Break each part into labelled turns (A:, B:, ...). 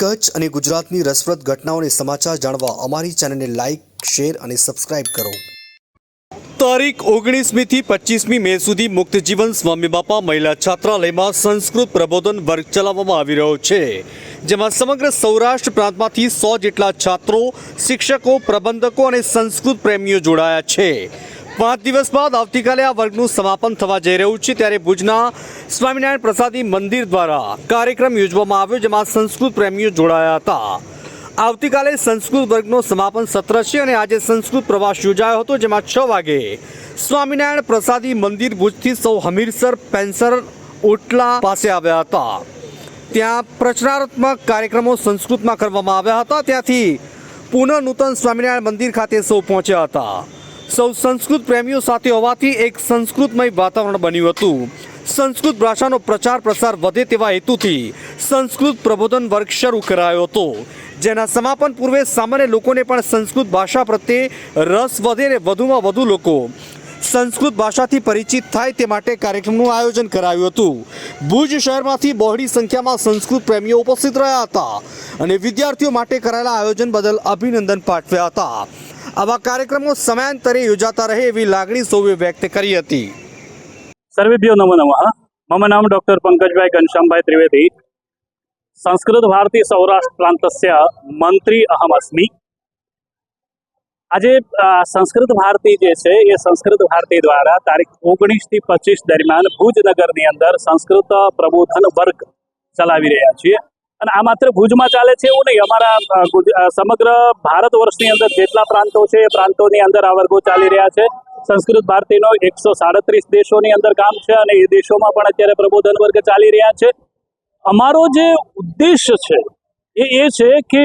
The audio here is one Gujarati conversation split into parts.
A: કચ્છ અને ગુજરાતની રસપ્રદ ઘટનાઓને સમાચાર જાણવા અમારી ચેનલને લાઇક શેર અને સબસ્ક્રાઇબ કરો. તારીખ ઓગણીસમી થી પચીસમી મે સુધી મુક્ત જીવન સ્વામી બાપા મહિલા છાત્રાલયમાં સંસ્કૃત પ્રબોધન વર્ગ ચલાવવામાં આવી રહ્યો છે, જેમાં સમગ્ર સૌરાષ્ટ્ર પ્રાંતમાંથી સો જેટલા છાત્રો, શિક્ષકો, પ્રબંધકો અને સંસ્કૃત પ્રેમીઓ જોડાયા છે. પાંચ દિવસ બાદ આવતીકાલે આ વર્ગનું સમાપન થવા જઈ રહ્યું છે. ત્યારે ભુજના સ્વામિનારાયણ પ્રસાદી મંદિર દ્વારા કાર્યક્રમ યોજવામાં આવ્યો, જેમાં સંસ્કૃત પ્રેમીઓ જોડાયા હતા. આવતીકાલે સંસ્કૃત વર્ગનો સમાપન સત્ર છે અને આજે સંસ્કૃત પ્રવાસ યોજાયો હતો, જેમાં છ વાગે સ્વામિનારાયણ પ્રસાદી મંદિર ભુજથી સૌ હમીરસર, પેન્સર, ઓટલા પાસે આવ્યા હતા. ત્યાં પ્રચનાત્મક કાર્યક્રમો સંસ્કૃતમાં કરવામાં આવ્યા હતા. ત્યાંથી પુનઃ નૂતન સ્વામિનારાયણ મંદિર ખાતે સૌ પહોંચ્યા હતા. સૌ સંસ્કૃત પ્રેમીઓ સાથે હોવાથી એક સંસ્કૃતમય વાતાવરણ બન્યું હતું. સંસ્કૃત ભાષાનો પ્રચાર પ્રસાર વધે તેવા હેતુથી સંસ્કૃત પ્રબોધન વર્ગ શરૂ કરાયો હતો. જેના સમાપન પૂર્વે સામાન્ય લોકોને પણ સંસ્કૃત ભાષા પ્રત્યે રસ વધે અને વધુમાં વધુ લોકો સંસ્કૃત ભાષાથી પરિચિત થાય તે માટે કાર્યક્રમનું આયોજન કરાયું હતું. ભુજ શહેરમાંથી બહોળી સંખ્યામાં સંસ્કૃત પ્રેમીઓ ઉપસ્થિત રહ્યા હતા અને વિદ્યાર્થીઓ માટે કરાયેલા આયોજન બદલ અભિનંદન પાઠવ્યા હતા. આવા કાર્યક્રમો સમયાંતરે યોજાતા રહે એવી લાગણી સૌએ વ્યક્ત કરી હતી.
B: સર્વેભ્યો નમો નમઃ. મમ નામ ડોક્ટર પંકજભાઈ ઘનશ્યામભાઈ ત્રિવેદી. સંસ્કૃત ભારતી સૌરાષ્ટ્ર પ્રાંતસ્ય મંત્રી અહમ અસ્મી. આજે સંસ્કૃત ભારતી જે છે, એ સંસ્કૃત ભારતી દ્વારા તારીખ ઓગણીસથી પચીસ દરમિયાન ભુજ નગરની અંદર સંસ્કૃત પ્રબોધન વર્ગ ચલાવી રહ્યા છીએ. અને આ માત્ર ભુજમાં ચાલે છે એવું નહીં. અમારા સમગ્ર ભારત વર્ષની અંદર જેટલા પ્રાંતો છે, એ પ્રાંતોની અંદર આ વર્ગો ચાલી રહ્યા છે. સંસ્કૃત ભારતીનો એકસો સાડત્રીસ દેશોની અંદર કામ છે અને એ દેશોમાં પણ અત્યારે પ્રબોધન વર્ગ ચાલી રહ્યા છે. અમારો જે ઉદ્દેશ છે, એ એ છે કે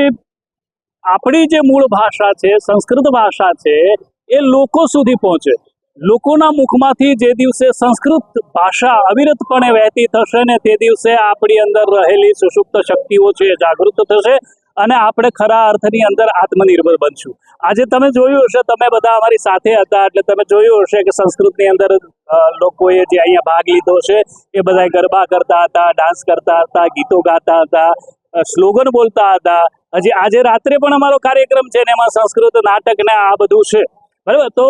B: આપણી જે મૂળ ભાષા છે, સંસ્કૃત ભાષા છે, એ લોકો સુધી પહોંચે. લોકોના મુખમાંથી જે દિવસે સંસ્કૃત ભાષા અવિરતપણે વહેતી થશે ને તે દિવસે આપણી અંદર રહેલી સુષુપ્ત શક્તિઓ છે જાગૃત થશે અને આપણે ખરા અર્થની અંદર આત્મનિર્ભર બનશું. આજે તમે જોયું હશે, તમે બધા અમારી સાથે હતા, એટલે તમે જોયું હશે કે સંસ્કૃતની અંદર લોકોએ જે અહીંયા ભાગ લીધો છે, એ બધા ગરબા કરતા હતા, ડાન્સ કરતા હતા, ગીતો ગાતા હતા સ્લોગન બોલતા હતા. હજી આજે રાત્રે પણ અમારો કાર્યક્રમ છે ને એમાં સંસ્કૃત નાટક ને આ બધું છે. બરાબર? તો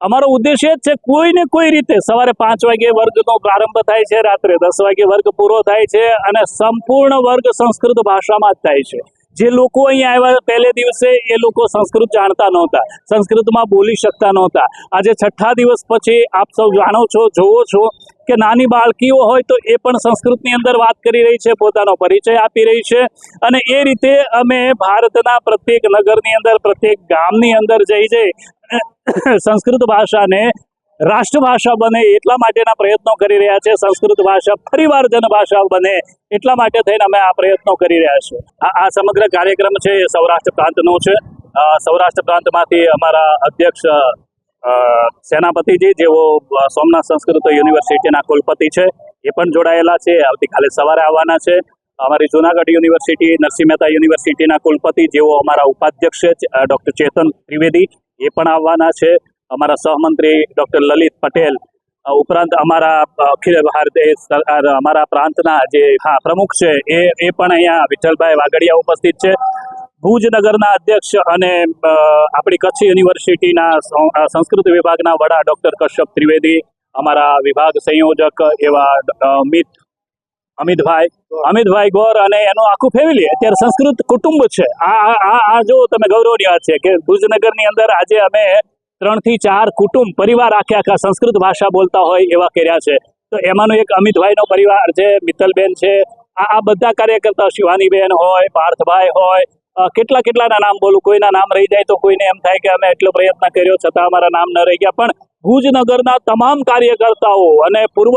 B: અમારો ઉદ્દેશ્ય જ છે કોઈ ને કોઈ રીતે સવારે પાંચ વાગે વર્ગનો પ્રારંભ થાય છે, રાત્રે દસ વાગે વર્ગ પૂરો થાય છે અને સંપૂર્ણ વર્ગ સંસ્કૃત ભાષામાં જ થાય છે. જે લોકો અહીંયા આવ્યા પહેલે દિવસે, એ લોકો સંસ્કૃત જાણતા નહોતા, સંસ્કૃતમાં બોલી શકતા નહોતા. આજે છઠ્ઠા દિવસ પછી આપ સૌ જાણો છો, જોવો છો કે નાની બાળકીઓ હોય તો એ પણ સંસ્કૃતની અંદર વાત કરી રહી છે, પોતાનો પરિચય આપી રહી છે. અને એ રીતે અમે ભારતના પ્રત્યેક નગરની અંદર, પ્રત્યેક ગામની અંદર જઈ જઈ સંસ્કૃત ભાષાને રાષ્ટ્રભાષા બને એટલા માટેના પ્રયત્નો કરી રહ્યા છે. સંસ્કૃત ભાષા ફરીવાર જનભાષા બને એટલા માટે થઈને અમે આ પ્રયત્નો કરી રહ્યા છીએ. આ સમગ્ર કાર્યક્રમ છે એ સૌરાષ્ટ્ર પ્રાંતનો છે. સૌરાષ્ટ્ર પ્રાંતમાંથી અમારા અધ્યક્ષ સેનાપતિજી જેઓ સોમનાથ સંસ્કૃત યુનિવર્સિટીના કુલપતિ છે, એ પણ જોડાયેલા છે. આવતીકાલે સવારે આવવાના છે. અમારી જુનાગઢ યુનિવર્સિટી, નરસિંહ મહેતા યુનિવર્સિટીના કુલપતિ, જેઓ અમારા ઉપાધ્યક્ષ છે ડૉક્ટર ચેતન ત્રિવેદી, એ પણ આવવાના છે. અમારા સહમંત્રી ડૉક્ટર લલિત પટેલ ઉપરાંત અમારા અખિલ ભારતીય અમારા પ્રાંતના જે, હા, પ્રમુખ છે, એ એ પણ અહીંયા વિઠ્ઠલભાઈ વાગડિયા ઉપસ્થિત છે. ભુજ નગરના અધ્યક્ષ અને આપણી કચ્છ યુનિવર્સિટીના સંસ્કૃત વિભાગના વડા ડોક્ટર કશ્યપ ત્રિવેદી, અમારા વિભાગ સંયોજક એવા અમિત, અમિતભાઈ અમિતભાઈ ગોર અને એનું આખું ફેમિલી અત્યારે સંસ્કૃત કુટુંબ છે. આ, આ- આ જો તમે ગૌરવની વાત છે કે ભુજનગરની અંદર આજે અમે ત્રણથી ચાર કુટુંબ, પરિવાર આખે આખા સંસ્કૃત ભાષા બોલતા હોય એવા કર્યા છે. તો એમાંનો એક અમિતભાઈનો પરિવાર છે, મિત્તલબેન છે. આ બધા કાર્યકર્તા શિવાનીબેન હોય, પાર્થભાઈ હોય કેટલા કેટલાના નામ બોલું? કોઈના નામ રહી જાય તો કોઈને એમ થાય કે અમે એટલો પ્રયત્ન કર્યો છતાં અમારા નામ ન રહી ગયા. પણ ભુજનગરના તમામ કાર્યકર્તાઓ અને પૂર્વ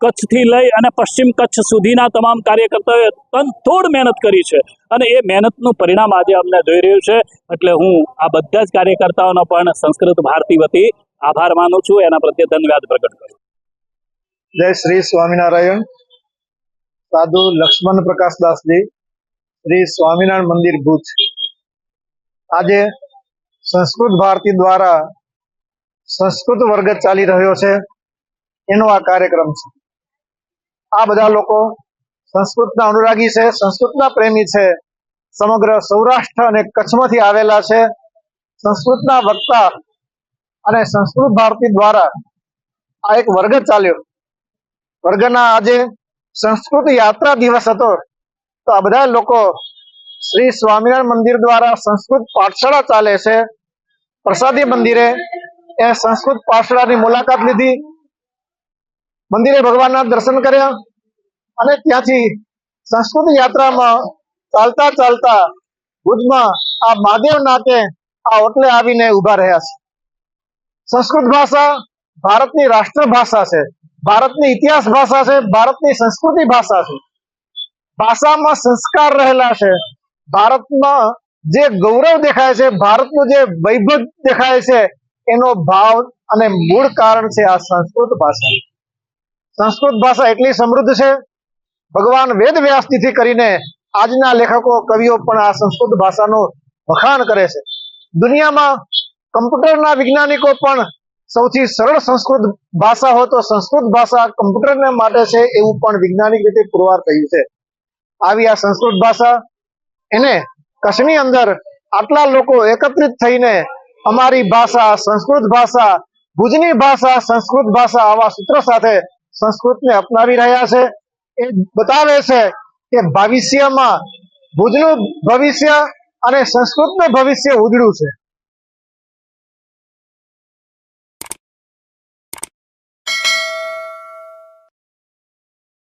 B: કચ્છથી લઈ અને પશ્ચિમ કચ્છ સુધીના તમામ કાર્યકર્તાઓએ તનતોડ મહેનત કરી છે. અને એ મહેનતનું પરિણામ આજે અમને જોઈ રહ્યું છે. એટલે હું આ બધા જ કાર્યકર્તાઓનો પણ સંસ્કૃત ભારતી વતી આભાર માનું છું. એના પ્રત્યે ધન્યવાદ પ્રગટ કરું.
C: જય શ્રી સ્વામિનારાયણ. સાધુ લક્ષ્મણ પ્રકાશ દાસજી શ્રી સ્વામિનારાયણ મંદિર ભુજ. આજે સંસ્કૃત ભારતી દ્વારા સંસ્કૃત વર્ગ ચાલી રહ્યો છે. એનો આ કાર્યક્રમ છે. આ બધા લોકો સંસ્કૃતના અનુરાગી છે, સંસ્કૃતના પ્રેમી છે. સમગ્ર સૌરાષ્ટ્ર અને કચ્છમાંથી આવેલા છે. સંસ્કૃતના વક્તા અને સંસ્કૃત ભારતી દ્વારા આ એક વર્ગ ચાલ્યો. વર્ગના આજે સંસ્કૃત યાત્રા દિવસ હતો. તો આ બધા લોકો શ્રી સ્વામિનારાયણ મંદિર દ્વારા સંસ્કૃત પાઠશાળા ચાલે છે. પ્રસાદી મંદિરે એ સંસ્કૃત પાઠશાળાની મુલાકાત લીધી. મંદિરે ભગવાનના દર્શન કર્યા અને ત્યાંથી સંસ્કૃત યાત્રામાં ચાલતા ચાલતા ભુજમાં આ મહાદેવ નાકે આ ઓટલે આવીને ઊભા રહ્યા છે. સંસ્કૃત ભાષા ભારતની રાષ્ટ્ર ભાષા છે. ભારતની ઇતિહાસ ભાષા છે. ભારતની સંસ્કૃતિ ભાષા છે. ભાષામાં સંસ્કાર રહેલા છે. ભારતમાં જે ગૌરવ દેખાય છે, ભારતનું જે વૈભવ દેખાય છે, એનો ભાવ અને મૂળ કારણ છે આ સંસ્કૃત ભાષા. સંસ્કૃત ભાષા એટલી સમૃદ્ધ છે. ભગવાન વેદ વ્યાસથી કરીને આજના લેખકો, કવિઓ પણ આ સંસ્કૃત ભાષાનું વખાણ કરે છે. દુનિયામાં કમ્પ્યુટરના વૈજ્ઞાનિકો પણ સૌથી સરળ સંસ્કૃત ભાષા હોય તો સંસ્કૃત ભાષા કમ્પ્યુટરને માટે છે એવું પણ વૈજ્ઞાનિક રીતે પુરવાર થયું છે. આવી આ સંસ્કૃત ભાષા. એને કચ્છની અંદર આટલા લોકો એકત્રિત થઈને અમારી ભાષા, સંસ્કૃત ભાષા, ભુજની ભાષા, સંસ્કૃત ભાષા આવા સૂત્ર સાથે સંસ્કૃતને અપનાવી રહ્યા છે. એ બતાવે છે કે ભવિષ્યમાં ભુજનું ભવિષ્ય અને સંસ્કૃતનું ભવિષ્ય ઉજળું છે.